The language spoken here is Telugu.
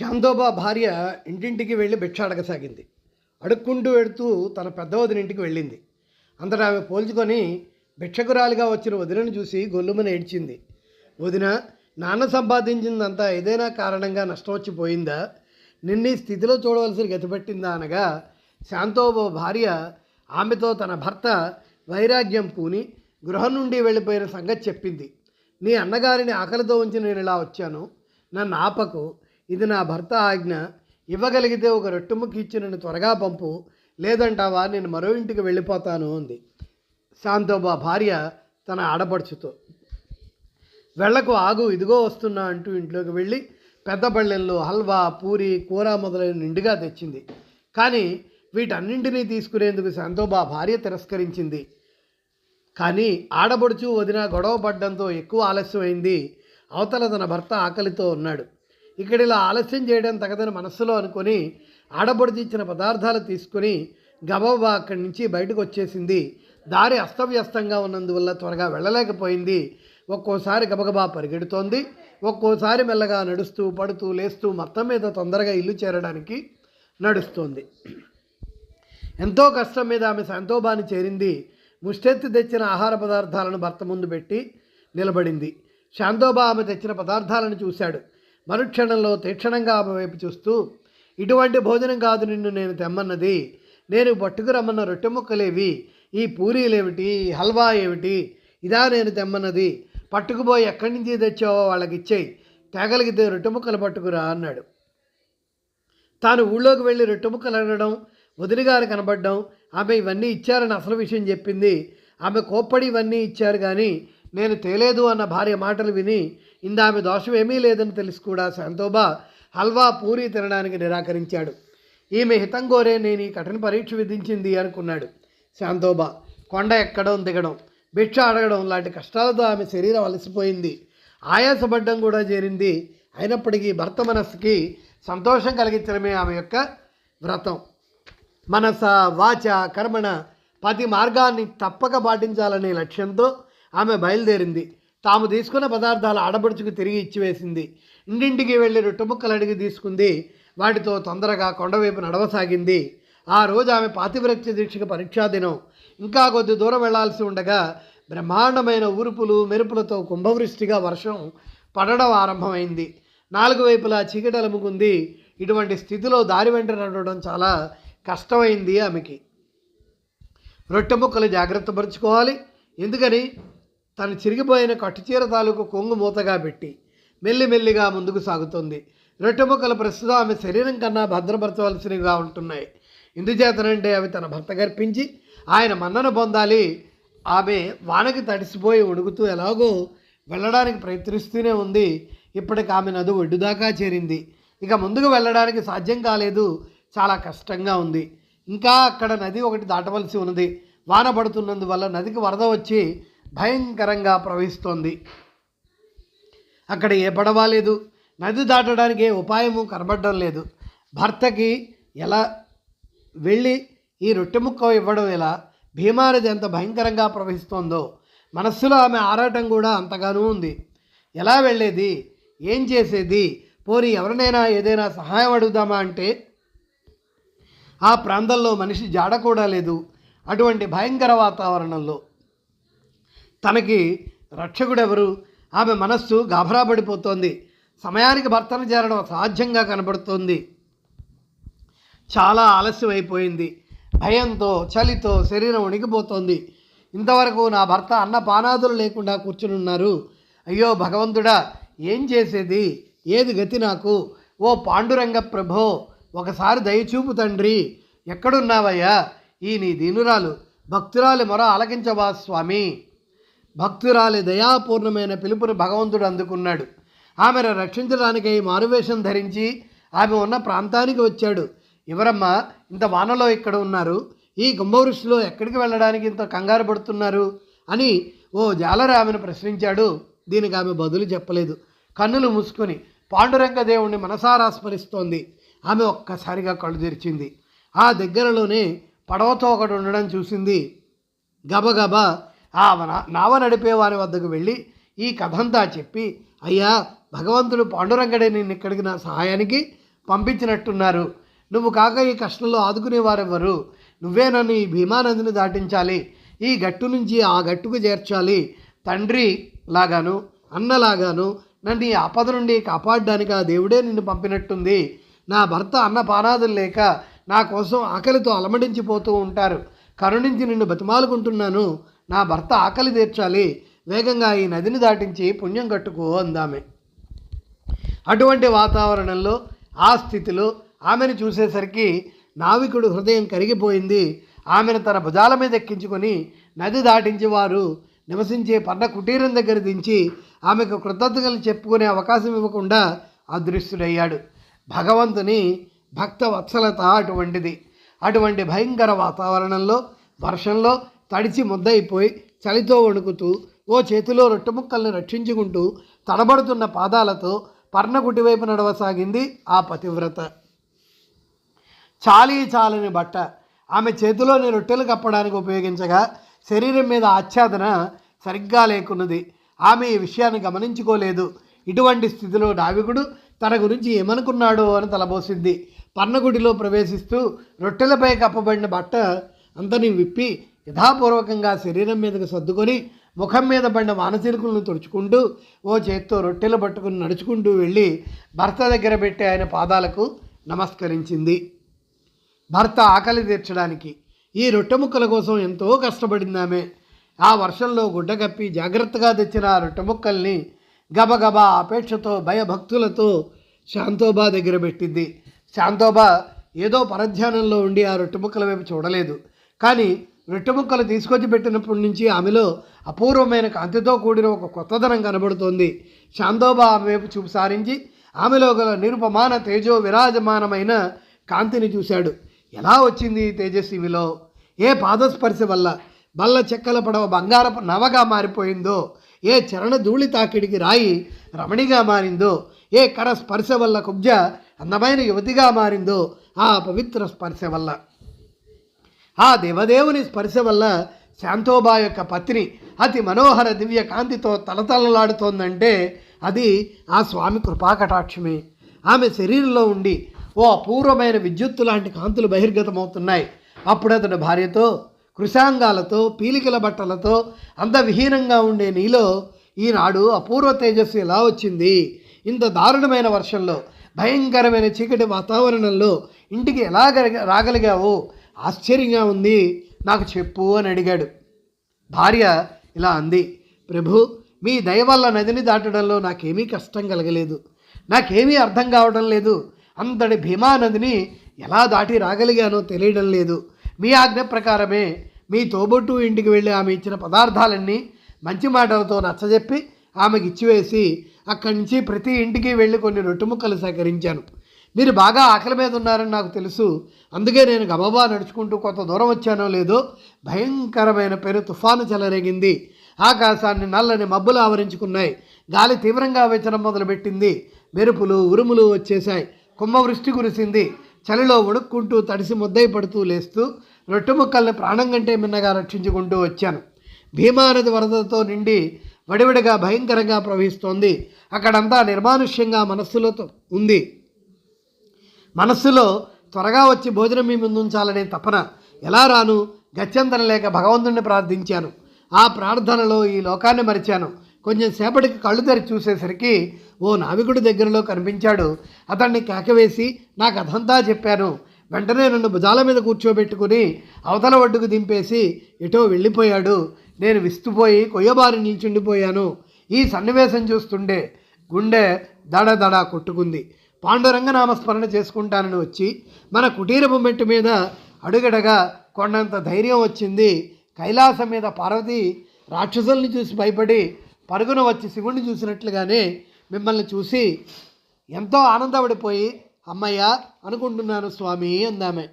శాంతోబా భార్య ఇంటింటికి వెళ్ళి భిక్ష అడగసాగింది అడుక్కుంటూ వెడుతూ తన పెద్ద వదిన ఇంటికి వెళ్ళింది. అంతటా ఆమె పోల్చుకొని భిక్షకురాలిగా వచ్చిన వదినను చూసి గొల్లుమని ఏడ్చింది. వదిన నాన్న సంపాదించిందంతా ఏదైనా కారణంగా నష్టం వచ్చిపోయిందా నిన్నీ ఈ స్థితిలో చూడవలసిన గతిపెట్టిందా అనగా శాంతోబా భార్య ఆమెతో తన భర్త వైరాగ్యం పూని గృహం నుండి వెళ్ళిపోయిన సంగతి చెప్పింది. నీ అన్నగారిని ఆకలితో ఉంచి నేను ఇలా వచ్చాను. నన్ను ఆపకు. ఇది నా భర్త ఆజ్ఞ. ఇవ్వగలిగితే ఒక రొట్టెముక్కి ఇచ్చి నన్ను త్వరగా పంపు. లేదంటావా నేను మరో ఇంటికి వెళ్ళిపోతాను అంది. శాంతోబా భార్య తన ఆడపడుచుతో. వెళ్ళకు ఆగు ఇదిగో వస్తున్నా అంటూ ఇంట్లోకి వెళ్ళి పెద్ద పళ్ళెల్లో హల్వా పూరి కూర మొదలైన నిండుగా తెచ్చింది. కానీ వీటన్నింటినీ తీసుకునేందుకు శాంతోబా భార్య తిరస్కరించింది. కానీ ఆడబడుచు వదిన గొడవ పడ్డంతో ఎక్కువ ఆలస్యమైంది. అవతల తన భర్త ఆకలితో ఉన్నాడు. ఇక్కడ ఇలా ఆలస్యం చేయడం తగదని మనస్సులో అనుకొని ఆడబడుచు పదార్థాలు తీసుకుని గబబా అక్కడి నుంచి బయటకు వచ్చేసింది. దారి అస్తవ్యస్తంగా ఉన్నందువల్ల త్వరగా వెళ్ళలేకపోయింది. ఒక్కోసారి గబగబా పరిగెడుతోంది. ఒక్కోసారి మెల్లగా నడుస్తూ పడుతూ లేస్తూ మొత్తం మీద తొందరగా ఇల్లు చేరడానికి నడుస్తోంది. ఎంతో కష్టం మీద ఆమె సంతోబాని చేరింది. ముష్టెత్తి తెచ్చిన ఆహార పదార్థాలను భర్త ముందు పెట్టి నిలబడింది. శాంతోబా ఆమె తెచ్చిన పదార్థాలను చూశాడు. మరుక్షణంలో తీక్షణంగా ఆమె వైపు చూస్తూ ఇటువంటి భోజనం కాదు నిన్ను నేను తెమ్మన్నది. నేను పట్టుకురమ్మన్న రొట్టె ముక్కలేవి. ఈ పూరీలేమిటి? హల్వా ఏమిటి? ఇదా నేను తెమ్మన్నది. పట్టుకుపోయి ఎక్కడి నుంచి తెచ్చావో వాళ్ళకి ఇచ్చేయి తేగలిగితే రొట్టె ముక్కలు పట్టుకురా అన్నాడు. తాను ఊళ్ళోకి వెళ్ళి రొట్టె ముక్కలు అనడం వదిలిగారు కనబడడం ఆమె ఇవన్నీ ఇచ్చారని అసలు విషయం చెప్పింది. ఆమె కోప్పడి ఇవన్నీ ఇచ్చారు కానీ నేను తేలేదు అన్న భార్య మాటలు విని ఇంద ఆమె దోషం ఏమీ లేదని తెలిసి కూడా శాంతోబా హల్వా పూరి తినడానికి నిరాకరించాడు. ఈమె హితం కోరే నేను ఈ కఠిన పరీక్ష విధించింది అనుకున్నాడు శాంతోబా. కొండ ఎక్కడం దిగడం భిక్ష అడగడం లాంటి కష్టాలతో ఆమె శరీరం అలసిపోయింది. ఆయాసపడ్డం కూడా చేరింది. అయినప్పటికీ భర్త మనస్సుకి సంతోషం కలిగించడమే ఆమె యొక్క వ్రతం. మనస వాచ కర్మణ పది మార్గాన్ని తప్పక పాటించాలనే లక్ష్యంతో ఆమె బయలుదేరింది. తాము తీసుకున్న పదార్థాలు ఆడబడుచుకు తిరిగి ఇచ్చివేసింది ఇంటింటికి వెళ్ళి రొట్టెముక్కలు అడిగి తీసుకుంది. వాటితో తొందరగా కొండవైపు నడవసాగింది. ఆ రోజు ఆమె పాతివ్రత్య దీక్షకు పరీక్షా దినం ఇంకా కొద్ది దూరం వెళ్ళాల్సి ఉండగా బ్రహ్మాండమైన ఊరుపులు మెరుపులతో కుంభవృష్టిగా వర్షం పడడం ఆరంభమైంది. నాలుగు వైపులా చీకటలముకుంది ఇటువంటి స్థితిలో దారి వెంట నడవడం చాలా కష్టమైంది ఆమెకి. రొట్టె ముక్కలు జాగ్రత్త పరుచుకోవాలి. ఎందుకని? తను చిరిగిపోయిన కట్టుచీర తాలూకు కొంగు మూతగా పెట్టి మెల్లిమెల్లిగా ముందుకు సాగుతుంది. రొట్టె ముక్కలు ప్రస్తుతం ఆమె శరీరం కన్నా భద్రపరచవలసినవిగా ఉంటున్నాయి. ఎందుచేతనంటే అవి తన భర్త గర్పించి ఆయన మన్నన పొందాలి. ఆమె వానకి తడిసిపోయి ఉడుకుతూ ఎలాగో వెళ్ళడానికి ప్రయత్నిస్తూనే ఉంది. ఇప్పటికి ఆమె నదు ఒడ్డుదాకా చేరింది. ఇక ముందుకు వెళ్ళడానికి సాధ్యం కాలేదు. చాలా కష్టంగా ఉంది. ఇంకా అక్కడ నది ఒకటి దాటవలసి ఉన్నది. వాన పడుతున్నందువల్ల నదికి వరద వచ్చి భయంకరంగా ప్రవహిస్తోంది. అక్కడ ఏ పడవ లేదు. నది దాటడానికి ఏ ఉపాయము కనబడడం లేదు. భర్తకి ఎలా వెళ్ళి ఈ రొట్టె ముక్క ఇవ్వడం ఎలా? భీమానది ఎంత భయంకరంగా ప్రవహిస్తోందో. మనస్సులో ఆమె ఆరాటం కూడా అంతగానూ ఉంది. ఎలా వెళ్ళేది? ఏం చేసేది? పోనీ ఎవరినైనా ఏదైనా సహాయం అడుగుదామా అంటే? ఆ ప్రాంతంలో మనిషి జాడ కూడా లేదు. అటువంటి భయంకర వాతావరణంలో తనకి రక్షకుడెవరు? ఆమె మనస్సు గాభరా పడిపోతోంది సమయానికి భర్తను చేరడం సాధ్యంగా కనబడుతోంది. చాలా ఆలస్యం అయిపోయింది భయంతో చలితో శరీరం వణికిపోతోంది. ఇంతవరకు నా భర్త అన్న పానాదులు లేకుండా కూర్చుని ఉన్నారు అయ్యో భగవంతుడా ఏం చేసేది? ఏది గతి నాకు? ఓ పాండురంగ ప్రభో ఒకసారి దయచూపు తండ్రి. ఎక్కడున్నావయ్యా? ఈ నీ దీనురాలు. భక్తురాలి మొర ఆలకించవా స్వామి? భక్తురాలి దయాపూర్ణమైన పిలుపుని భగవంతుడు అందుకున్నాడు. ఆమెను రక్షించడానికై మారువేషం ధరించి ఆమె ఉన్న ప్రాంతానికి వచ్చాడు. ఎవరమ్మ ఇంత వానలో ఇక్కడ ఉన్నారు? ఈ కుంభవృష్టిలో ఎక్కడికి వెళ్ళడానికి ఇంత కంగారు పడుతున్నారు? అని ఓ జాలర ఆమెను ప్రశ్నించాడు. దీనికి ఆమె బదులు చెప్పలేదు. కన్నులు మూసుకొని పాండురంగ దేవుణ్ణి మనసారా స్మరిస్తోంది. ఆమె ఒక్కసారిగా కళ్ళు తెరిచింది. ఆ దగ్గరలోనే పడవతో ఒకటి ఉండడం చూసింది. గబగబా ఆ నావ నడిపే వారి వద్దకు వెళ్ళి ఈ కథంతా చెప్పి అయ్యా భగవంతుడు పాండురంగడే నిన్ను ఇక్కడికి నా సహాయానికి పంపించినట్టున్నారు. నువ్వు కాక ఈ కష్టంలో ఆదుకునేవారెవ్వరు నువ్వే నన్ను ఈ భీమానదిని దాటించాలి. ఈ గట్టు నుంచి ఆ గట్టుకు చేర్చాలి. తండ్రి లాగాను అన్నలాగాను నన్ను ఈ ఆపద నుండి కాపాడడానికి ఆ దేవుడే నిన్ను పంపినట్టుంది. నా భర్త అన్న పానాదులు లేక నా కోసం ఆకలితో అలమడించిపోతూ ఉంటారు. కరుణించి నిన్ను బతిమాలుకుంటున్నాను. నా భర్త ఆకలి తీర్చాలి. వేగంగా ఈ నదిని దాటించి పుణ్యం కట్టుకో అందామె. అటువంటి వాతావరణంలో ఆ స్థితిలో ఆమెను చూసేసరికి నావికుడు హృదయం కరిగిపోయింది. ఆమెను తన భుజాల మీద ఎక్కించుకొని నది దాటించి వారు నివసించే పన్న కుటీరం దగ్గర దించి ఆమెకు కృతజ్ఞతలు చెప్పుకునే అవకాశం ఇవ్వకుండా అదృశ్యుడయ్యాడు. భగవంతుని భక్త వత్సలత అటువంటిది. అటువంటి భయంకర వాతావరణంలో వర్షంలో తడిచి ముద్దయిపోయి చలితో వణుకుతూ ఓ చేతిలో రొట్టె ముక్కల్ని రక్షించుకుంటూ తడబడుతున్న పాదాలతో పర్ణకుటి వైపు నడవసాగింది ఆ పతివ్రత. చాలీ చాలని బట్ట ఆమె చేతిలోని రొట్టెలు కప్పడానికి ఉపయోగించగా శరీరం మీద ఆచ్ఛాదన సరిగ్గా లేకున్నది. ఆమె ఈ విషయాన్ని గమనించుకోలేదు. ఇటువంటి స్థితిలో నావికుడు తన గురించి ఏమనుకున్నాడో అని తలబోసింది. పర్ణగుడిలో ప్రవేశిస్తూ రొట్టెలపై కప్పబడిన బట్ట అంతని విప్పి యథాపూర్వకంగా శరీరం మీదకు సర్దుకొని ముఖం మీద పడిన మానసికులను తుడుచుకుంటూ ఓ చేత్తో రొట్టెలు పట్టుకుని నడుచుకుంటూ వెళ్ళి భర్త దగ్గర పెట్టి ఆయన పాదాలకు నమస్కరించింది. భర్త ఆకలి తీర్చడానికి ఈ రొట్టె ముక్కల కోసం ఎంతో కష్టపడిందామె. ఆ వర్షంలో గుడ్డ కప్పి జాగ్రత్తగా తెచ్చిన ఆ రొట్టె ముక్కల్ని గబగబా అపేక్షతో భయభక్తులతో శాంతోబా దగ్గర పెట్టింది. శాంతోబా ఏదో పరధ్యానంలో ఉండి ఆ రొట్టె ముక్కల వైపు చూడలేదు. కానీ రొట్టె ముక్కలు తీసుకొచ్చి పెట్టినప్పటి నుంచి ఆమెలో అపూర్వమైన కాంతితో కూడిన ఒక కొత్తదనం కనబడుతోంది. శాంతోబా ఆమె వైపు చూపు సారించి ఆమెలో గల నిరుపమాన తేజో విరాజమానమైన కాంతిని చూశాడు. ఎలా వచ్చింది ఈ తేజస్విలో ఏ పాదస్పర్శ వల్ల? బల్ల చెక్కల పడవ బంగారపు నవగా మారిపోయిందో? ఏ చరణ ధూళి తాకిడికి రాయి రమణిగా మారిందో? ఏ కర స్పర్శ వల్ల కుబ్జ అందమైన యువతిగా మారిందో? ఆ పవిత్ర స్పర్శ వల్ల. ఆ దేవదేవుని స్పర్శ వల్ల శాంతోబా యొక్క పత్ని అతి మనోహర దివ్య కాంతితో తలతలలాడుతోందంటే అది ఆ స్వామి కృపాకటాక్షమే. ఆమె శరీరంలో ఉండి ఓ అపూర్వమైన విద్యుత్తు లాంటి కాంతులు బహిర్గతమవుతున్నాయి. అప్పుడు అతడు భార్యతో కృశాంగాలతో పీలికల బట్టలతో అందవిహీనంగా ఉండే నీలో ఈనాడు అపూర్వ తేజస్సు ఎలా వచ్చింది? ఇంత దారుణమైన వర్షంలో భయంకరమైన చీకటి వాతావరణంలో ఇంటికి ఎలా రాగలిగావు? ఆశ్చర్యంగా ఉంది. నాకు చెప్పు అని అడిగాడు. భార్య ఇలా అంది. ప్రభు మీ దయ వల్ల నదిని దాటడంలో నాకేమీ కష్టం కలగలేదు. నాకేమీ అర్థం కావడం లేదు. అంతటి భీమా నదిని ఎలా దాటి రాగలిగానో తెలియడం లేదు. మీ ఆజ్ఞ ప్రకారమే మీ తోబొట్టు ఇంటికి వెళ్ళి ఆమె ఇచ్చిన పదార్థాలన్నీ మంచి మాటలతో నచ్చజెప్పి ఆమెకి ఇచ్చివేసి అక్కడి నుంచి ప్రతి ఇంటికి వెళ్ళి కొన్ని రొట్టె ముక్కలు సేకరించాను. మీరు బాగా ఆకలి మీద ఉన్నారని నాకు తెలుసు. అందుకే నేను గబబా నడుచుకుంటూ కొంత దూరం వచ్చానో లేదో భయంకరమైన పేరు తుఫాను చెలరేగింది. ఆకాశాన్ని నల్లని మబ్బులు ఆవరించుకున్నాయి. గాలి తీవ్రంగా వెచ్చడం మొదలుపెట్టింది. మెరుపులు ఉరుములు వచ్చేశాయి. కుంభవృష్టి కురిసింది. చలిలో ఉడుక్కుంటూ తడిసి ముద్దై పడుతూ లేస్తూ రొట్టె ముక్కల్ని ప్రాణం కంటే మిన్నగా రక్షించుకుంటూ వచ్చాను. భీమానది వరదతో నిండి వడివడిగా భయంకరంగా ప్రవహిస్తోంది. అక్కడంతా నిర్మానుష్యంగా మనస్సులతో ఉంది. మనస్సులో త్వరగా వచ్చి భోజనం మీ ముందు ఉంచాలనే తపన ఎలా రాను? గత్యంతరం లేక భగవంతుణ్ణి ప్రార్థించాను. ఆ ప్రార్థనలో ఈ లోకాన్ని మరిచాను. కొంచెం సేపటికి కళ్ళు తెరి చూసేసరికి ఓ నావికుడి దగ్గరలో కనిపించాడు. అతన్ని కేకవేసి నాకు అదంతా చెప్పాను. వెంటనే నన్ను భుజాల మీద కూర్చోబెట్టుకుని అవతల ఒడ్డుకు దింపేసి ఎటో వెళ్ళిపోయాడు. నేను విస్తుపోయి కొయ్యబారి నిల్చుండిపోయాను ఈ సన్నివేశం చూస్తుండే గుండె దడ దడ కొట్టుకుంది. పాండురంగ నామస్మరణ చేసుకుంటానని వచ్చి మన కుటీరపు మెట్టు మీద అడుగడగా కొండంత ధైర్యం వచ్చింది. కైలాసం మీద పార్వతి రాక్షసుల్ని చూసి భయపడి పరుగున వచ్చి శివుణ్ణి చూసినట్లుగానే మిమ్మల్ని చూసి ఎంతో ఆనందపడిపోయి అమ్మయ్య అనుకుంటున్నాను స్వామి అందామే.